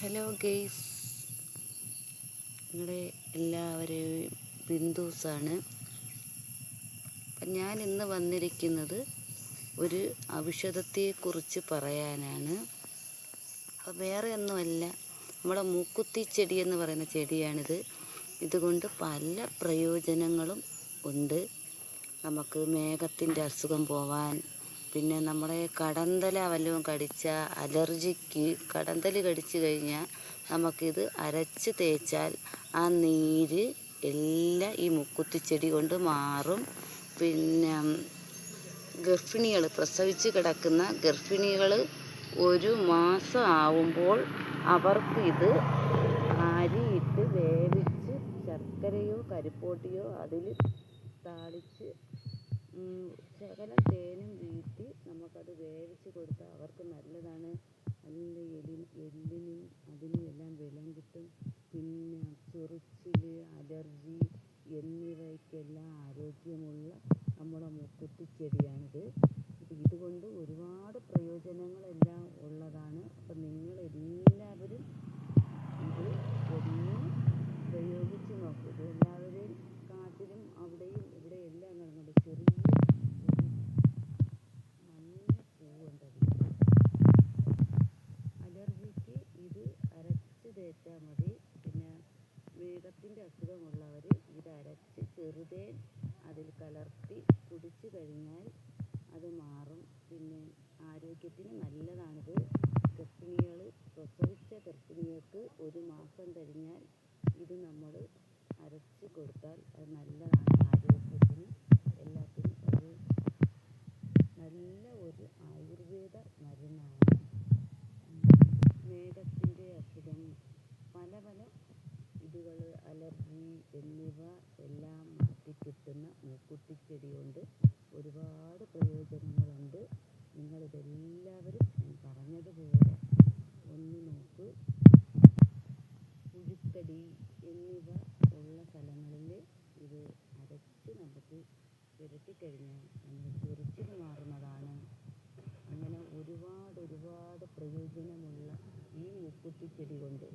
Hello guys നിങ്ങളെ എല്ലാവരെയും ബിന്ദുസാണ്. ഞാൻ ഇന്ന് വന്നിരിക്കുന്നത് ഒരു ഔഷധത്തെക്കുറിച്ച് പറയാനാണ്. അപ്പം വേറെ ഒന്നുമല്ല നമ്മുടെ മൂക്കുത്തി ചെടി എന്ന് പറയുന്ന ചെടിയാണിത്. ഇതുകൊണ്ട് പല പ്രയോജനങ്ങളും ഉണ്ട്. നമുക്ക് മേഘത്തിന്റെ അസുഖം പോവാൻ പിന്നെ നമ്മുടെ കടന്തല വല്ലതും കടിച്ചാൽ അലർജിക്ക് കടന്തൽ കടിച്ചു കഴിഞ്ഞാൽ നമുക്കിത് അരച്ച് തേച്ചാൽ ആ നീര് എല്ലാം ഈ മുക്കുത്തിച്ചെടി കൊണ്ട് മാറും. പിന്നെ ഗർഭിണികൾ പ്രസവിച്ച് കിടക്കുന്ന ഗർഭിണികൾ ഒരു മാസം ആവുമ്പോൾ അവർക്ക് ഇത് അരിയിട്ട് വേവിച്ച് ശർക്കരയോ കരിപ്പോട്ടിയോ അതിൽ താളിച്ച് ശകലം തേനും വീട്ടി നമുക്കത് വേവിച്ച് കൊടുത്താൽ അവർക്ക് നല്ലതാണ്. നല്ല എലി എല്ലിനും അതിനും എല്ലാം ബലം കിട്ടും. പിന്നെ ചൊറിച്ചിൽ അലർജി എന്നിവയ്ക്കെല്ലാം ആരോഗ്യമുള്ള നമ്മുടെ മുക്കുറ്റി ചെടിയാണിത് ഇതുകൊണ്ട് ഒരുപാട് പ്രയോജനങ്ങളെല്ലാം ഉള്ളതാണ് അപ്പം നിങ്ങളെല്ലാവരും ഇത് ഒന്ന് പ്രയോഗിച്ച് നോക്കൂ ഇത് എല്ലാവരെയും കാട്ടിലും അവിടെയും ഇവിടെ എല്ലാം കാണുന്നുണ്ട് ചെറിയ ഒരു മഞ്ഞ പൂവുണ്ടത് അലർജിക്ക് ഇത് തേച്ചാൽ മതി. പിന്നെ മേഘത്തിന്റെ അസുഖമുള്ളവർ ഇത് അരച്ച് ചെറുതേൻ അതിൽ കലർത്തി കുടിച്ചു കഴിഞ്ഞാൽ അത് മാറും. പിന്നെ ആരോഗ്യത്തിന് നല്ലതാണിത്. ഗർഭിണികൾ പ്രസവിച്ച ഗർഭിണികൾക്ക് ഒരു മാസം കഴിഞ്ഞാൽ ഇത് നമ്മൾ അരച്ച് കൊടുത്താൽ അത് നല്ലതാണ് ആരോഗ്യത്തിന്. എല്ലാത്തിനും ഒരു നല്ല ഒരു ആയുർവേദ മരുന്നാണ് മേഘത്തിന്റെ അസുഖം പല പല ഇതുകൾ അലർജി എന്നിവ എല്ലാം മാറ്റിക്കിട്ടുന്ന മൂക്കുത്തിച്ചെടി കൊണ്ട് ഒരുപാട് പ്രയോജനങ്ങളുണ്ട്. നിങ്ങളിതെല്ലാവരും ഞാൻ പറഞ്ഞതുപോലെ ഒന്ന് നോക്ക്. പുഴുക്കടി എന്നിവ ഉള്ള സ്ഥലങ്ങളിൽ ഇത് അരച്ച് നമുക്ക് പുരട്ടിക്കഴിഞ്ഞാൽ നമ്മൾ ചൊറിച്ചിൽ മാറുന്നതാണ്. അങ്ങനെ ഒരുപാട് ഒരുപാട് പ്രയോജനമുള്ള ഈ മുക്കുത്തിച്ചെടി കൊണ്ട്